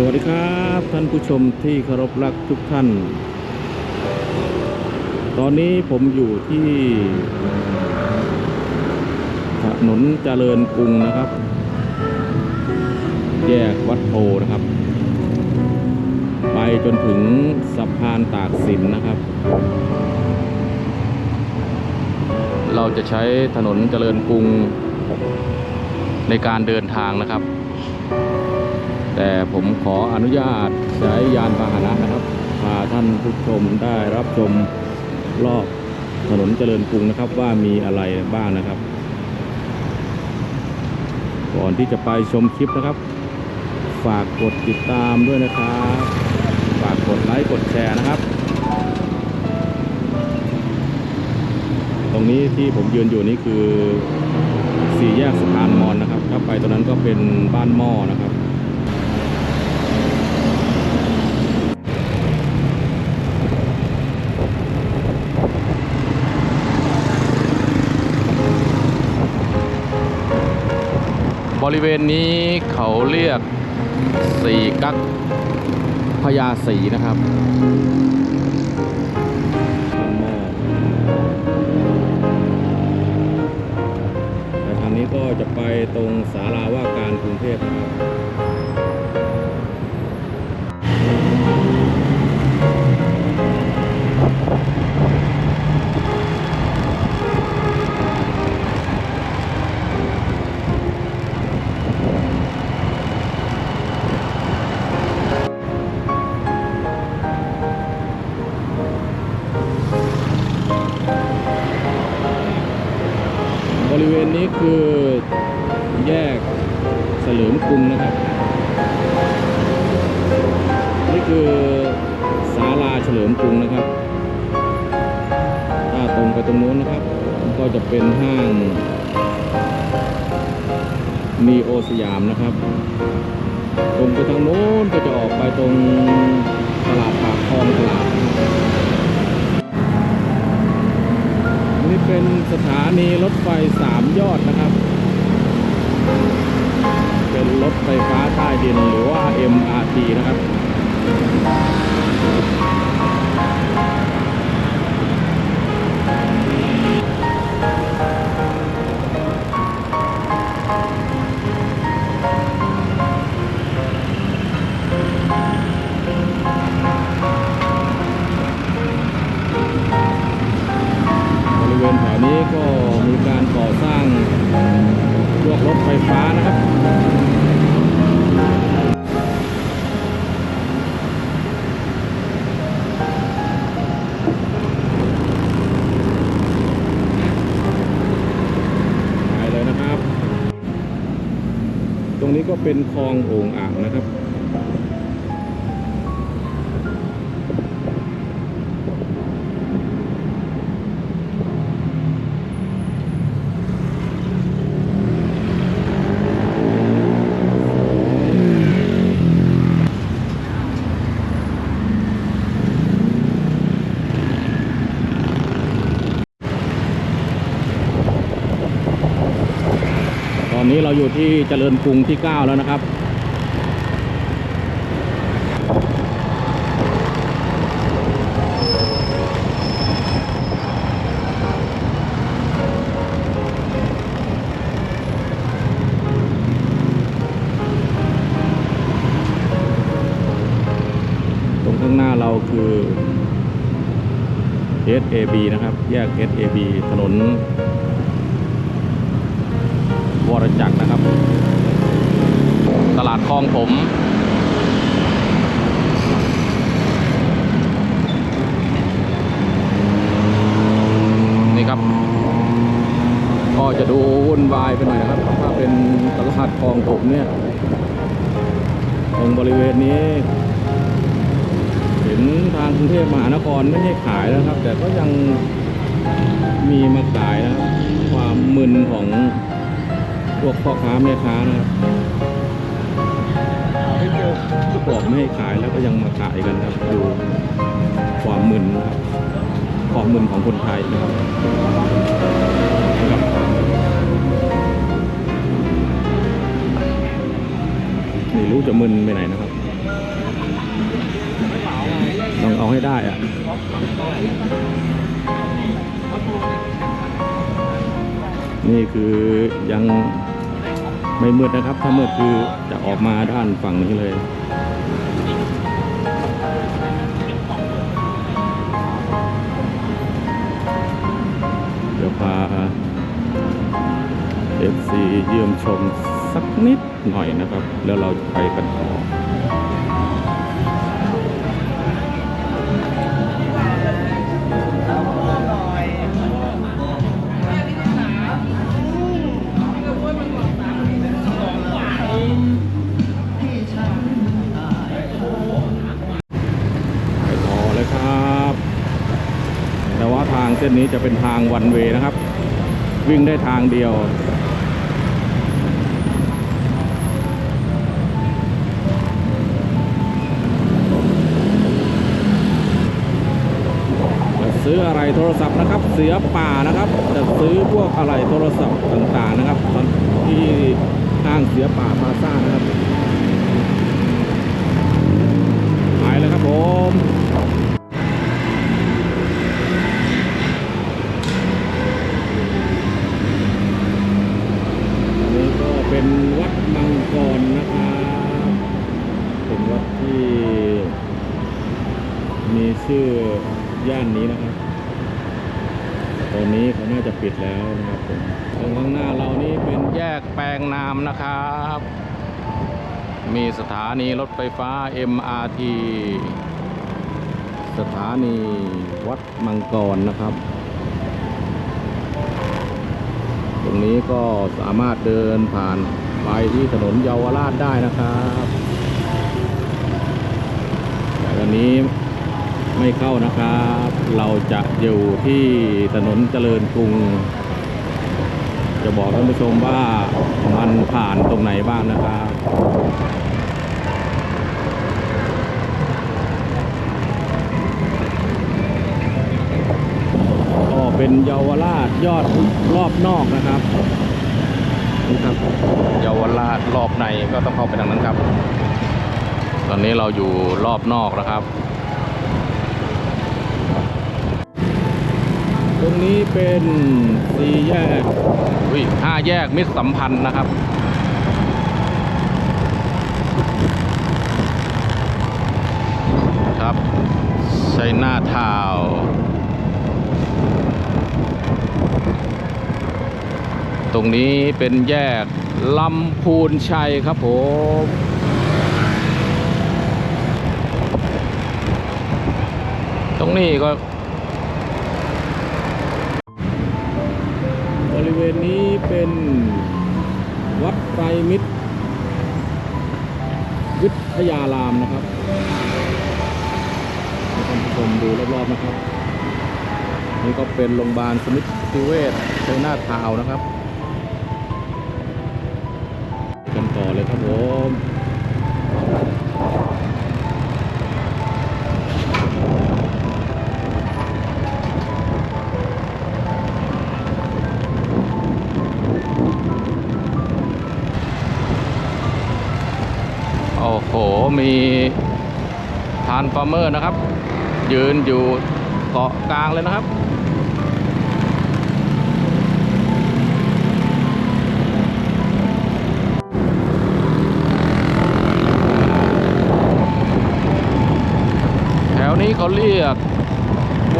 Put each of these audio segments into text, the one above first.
สวัสดีครับท่านผู้ชมที่เคารพรักทุกท่าน ตอนนี้ผมอยู่ที่ถนนเจริญกรุงนะครับ แยกวัดโพนะครับ ไปจนถึงสะพานตากสินนะครับ เราจะใช้ถนนเจริญกรุงในการเดินทางนะครับ แต่ผมขออนุญาตใช้ยานพาหนะนะครับพาท่านผู้ชมได้รับชมรอบถนนเจริญกรุงนะครับว่ามีอะไรบ้างนะครับ ก่อนที่จะไปชมคลิปนะครับ ฝากกดติดตามด้วยนะครับ ฝากกดไลค์กดแชร์นะครับ ตรงนี้ที่ผมยืนอยู่นี่คือสี่แยกสะพานมอนนะครับถ้าไปตรงนั้นก็เป็นบ้านหม้อนะครับ ริเวณนี้เขาเรียกสีกักพญาสีนะครับบ้านหม้อแต่ทางนี้ก็จะไปตรงศาลาว่าการกรุงเทพนะครับ นี้คือแยกเฉลิมกรุงนะครับ นี่คือศาลาเฉลิมกรุงนะครับ ถ้าตรงไปตรงนู้นนะครับ ก็จะเป็นห้างนีโอสยามนะครับ ตรงไปทางโน้นก็จะออกไปตรงตลาดปากคลองตลาด เป็นสถานีรถไฟสามยอดนะครับ เป็นรถไฟฟ้าใต้ดินหรือว่า MRT นะครับบ ก็เป็นคลองโอ่งอ่างนะครับ อนนี้เราอยู่ที่เจริญกรุงที่ 9 แล้วนะครับ ตรงข้างหน้าเราคือ SAB นะครับ แยก SAB ถนน วรจักรนะครับ ตลาดคลองผมนี่ครับ ก็จะดูวุ่นวายไปหน่อยนะครับถ้าเป็นตลาดคลองผมเนี่ยตรงบริเวณนี้เห็นทางกรุงเทพมหานครไม่ให้ขายนะครับ แต่ก็ยังมีมาขายนะครับ พวกพ่อค้าแม่ค้านะครับบอกไม่ให้ขายแล้วก็ยังมาขายกันครับดูความมึนนะครับความมึนของคนไทยนะครับนี่รู้จะมึนไปไหนนะครับต้องเอาให้ได้อะ นี่คือยังไม่มืดนะครับ ถ้ามืดคือจะออกมาด้านฝั่งนี้เลย เดี๋ยวพา FC เยี่ยมชมสักนิดหน่อยนะครับ แล้วเราไปกันต่อ ส้นนี้จะเป็นทางวันเวนะครับ วิ่งได้ทางเดียว จะซื้ออะไรโทรศัพท์นะครับ เสือป่านะครับ จะซื้อพวกอะไรโทรศัพท์ต่างๆนะครับ ตอนที่ห้างเสือป่าพาซ่านะครับ มีสถานีรถไฟฟ้า MRT สถานีวัดมังกรนะครับ ตรงนี้ก็สามารถเดินผ่านไปที่ถนนเยาวราชได้นะครับแต่วันนี้ไม่เข้านะครับ เราจะอยู่ที่ถนนเจริญกรุง จะบอกท่านผู้ชมว่ามันผ่านตรงไหนบ้างนะครับก็เป็นเยาวราชยอดรอบนอกนะครับนี่ครับเยาวราชรอบในก็ต้องเข้าไปทางนั้นครับ ตอนนี้เราอยู่รอบนอกนะครับ ตรงนี้เป็นสี่แยก วิห้าแยกมิตรสัมพันธ์นะครับ ครับชัยนาทาวตรงนี้เป็นแยกลำพูนชัยครับผมตรงนี้ก็ ไตรมิตร วิทยารามนะครับท่านผู้ชมดูรอบๆนะครับ นี่ก็เป็นโรงพยาบาลสมิติเวชชัยนาทาวนะครับ ทานฟาร์เมอร์นะครับ ยืนอยู่เกาะกลางเลยนะครับ แถวนี้เขาเรียก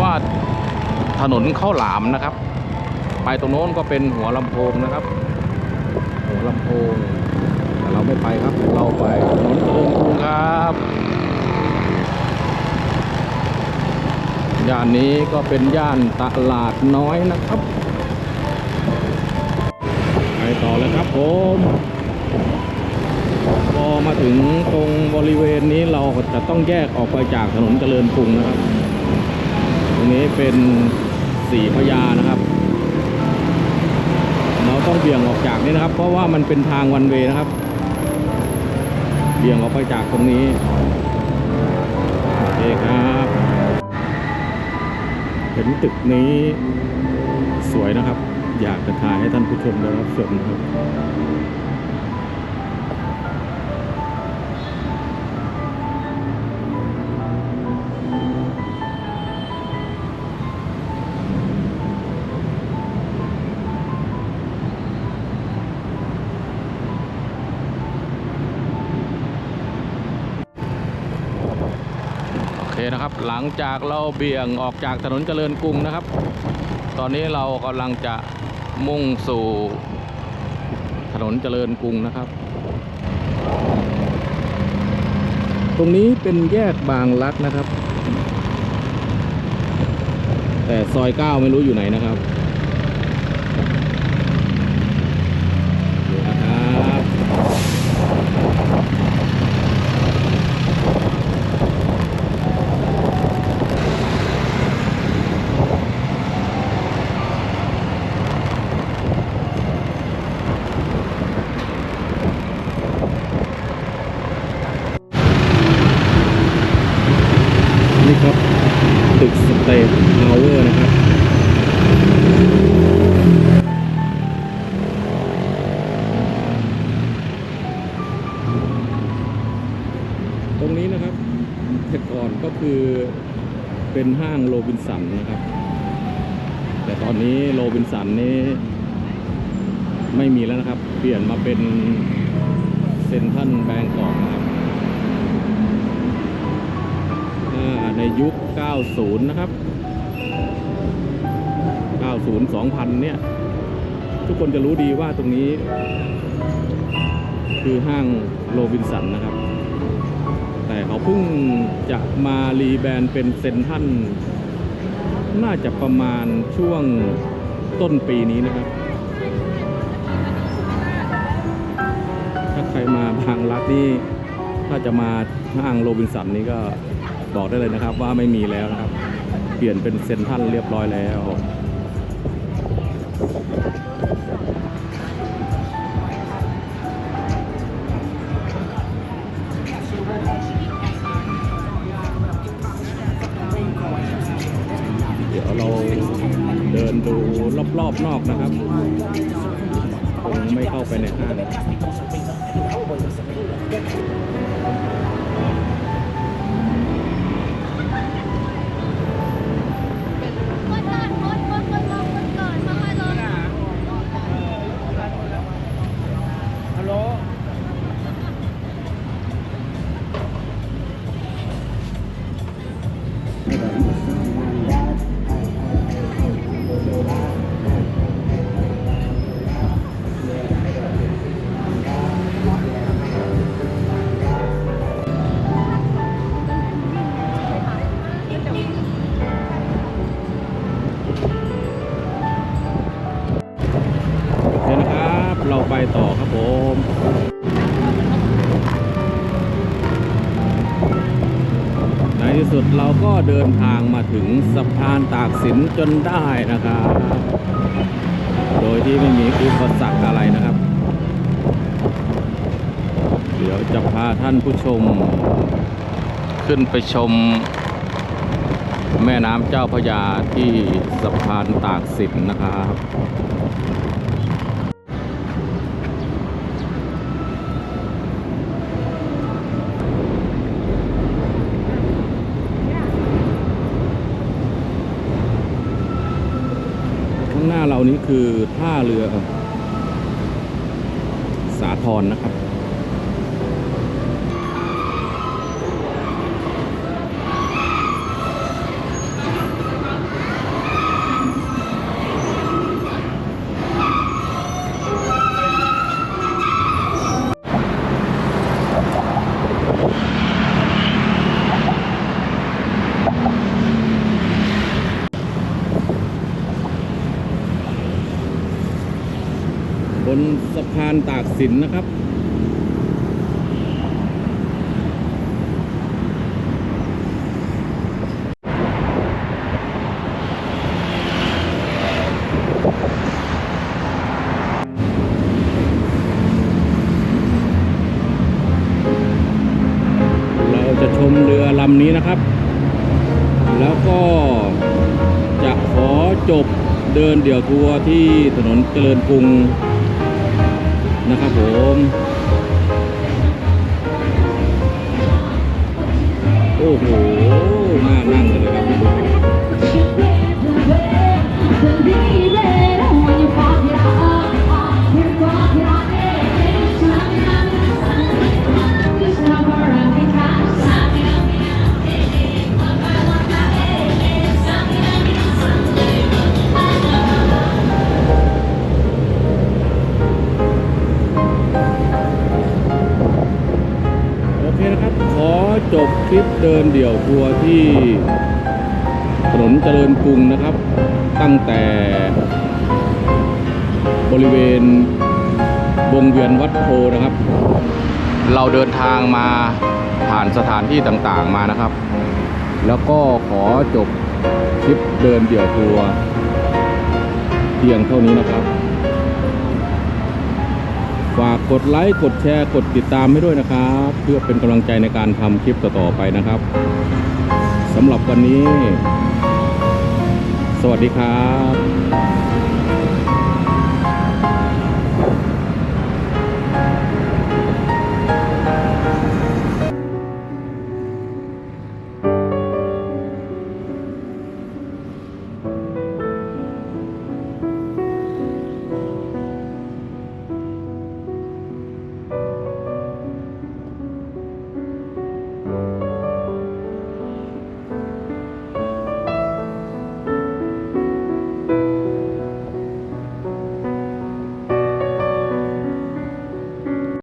ว่าถนนข้าวหลามนะครับ ไปตรงโน้นก็เป็นหัวลำโพงนะครับ หัวลำโพงแต่เราไม่ไปครับ เราไปถนนเจริญกรุงครับ ย่านนี้ก็เป็นย่านตลาดน้อยนะครับไปต่อเลยครับผมพอมาถึงตรงบริเวณนี้เราจะต้องแยกออกไปจากถนนเจริญกรุงนะครับ ตรงนี้เป็นสี่พญานะครับ เราต้องเบี่ยงออกจากนี้นะครับ เพราะว่ามันเป็นทางวันเวนะครับ เบี่ยงออกไปจากตรงนี้โอเคครับ เห็นตึกนี้สวยนะครับ อยากจะถ่ายให้ท่านผู้ชมได้รับชมนะครับ หลังจากเราเบี่ยงออกจากถนนเจริญกรุงนะครับ ตอนนี้เรากำลังจะมุ่งสู่ถนนเจริญกรุงนะครับ ตรงนี้เป็นแยกบางรักนะครับ แต่ซอยเก้าไม่รู้อยู่ไหนนะครับ เปลี่ยนมาเป็นเซ็นทรัลแบงกอกนะครับในยุค 90 นะครับ 90 2000 เนี่ย ทุกคนจะรู้ดีว่าตรงนี้ คือห้างโรบินสันนะครับ แต่เขาเพิ่งจะมารีแบรนด์เป็นเซนทันน่าจะประมาณช่วงต้นปีนี้นะครับ ใครมางรักนี่ถ้าจะมาห้างโรบินสันนี้ก็บอกได้เลยนะครับ ว่าไม่มีแล้วนะครับ เปลี่ยนเป็นเซ็นทรัลเรียบร้อยแล้วเดี๋ยวเราเดินดูรอบๆนอกนะครับคงไม่เข้าไปในห้าง ก็เดินทางมาถึงสะพานตากสินจนได้นะครับ โดยที่ไม่มีอุปสรรคอะไรนะครับ เดี๋ยวจะพาท่านผู้ชม ขึ้นไปชม แม่น้ำเจ้าพระยาที่สะพานตากสินนะครับางหน้าเรานี้คือท่าเรือสาทรนะครับบนสะพานตากสินนะครับ เราจะชมเรือลำนี้นะครับ แล้วก็จะขอจบเดินเดี่ยวทัวร์ที่ถนนเจริญกรุง นะครับผมโอ้โหน่านั่งเลยครับ เดินเดี่ยวทัวร์ที่ถนนเจริญกรุงนะครับ ตั้งแต่บริเวณวงเวียนวัดโพนะครับ เราเดินทางมาผ่านสถานที่ต่างๆมานะครับ แล้วก็ขอจบคลิปเดินเดี่ยวทัวร์เพียงเท่านี้นะครับ ฝากกดไลค์กดแชร์กดติดตามให้ด้วยนะครับ เพื่อเป็นกำลังใจในการทำคลิปต่อๆไปนะครับสำหรับวันนี้ สวัสดีครับ